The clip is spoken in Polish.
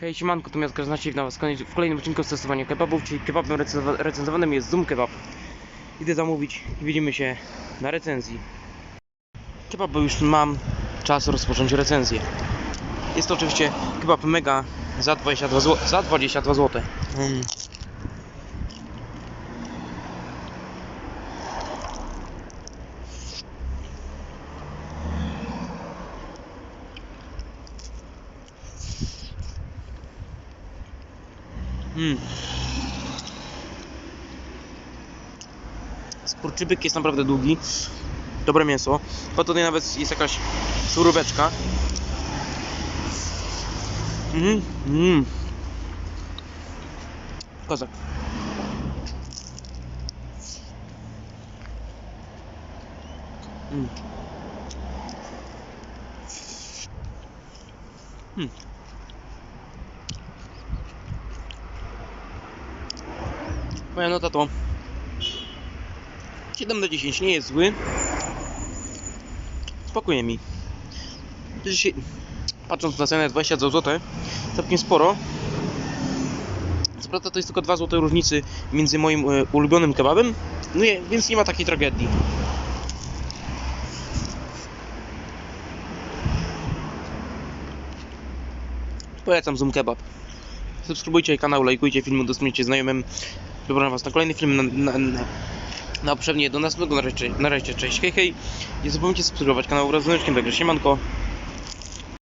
Hej, siemanko, to Miasto Znacie w was w kolejnym odcinku stosowania kebabów, czyli kebabem recenzowa- recenzowanym jest Zoom Kebab. Idę zamówić i widzimy się na recenzji. Kebab, już mam czas rozpocząć recenzję. Jest to oczywiście kebab mega za 22 zł. Za 22 zł. Mm. Skurczybyk jest naprawdę długi. Dobre mięso. Po tutaj nawet jest jakaś suróweczka. Mhm. Mm. Kozak. Mm. Mm. Moja nota to 7 do 10 nie jest zły. Spokojnie mi. Dzisiaj, patrząc na cenę 20 zł, całkiem sporo. Co prawda to jest tylko 2 zł różnicy między moim e, ulubionym kebabem, no nie, więc nie ma takiej tragedii. Polecam Zoom Kebab. Subskrybujcie kanał, lajkujcie film, udostępnicie znajomym. Zapraszam Was na kolejny film, na, na, na, na poprzednie do następnego. Na razie, na razie, cześć, hej hej. Nie zapomnijcie subskrybować kanału wraz z dzwoneczkiem, także siemanko.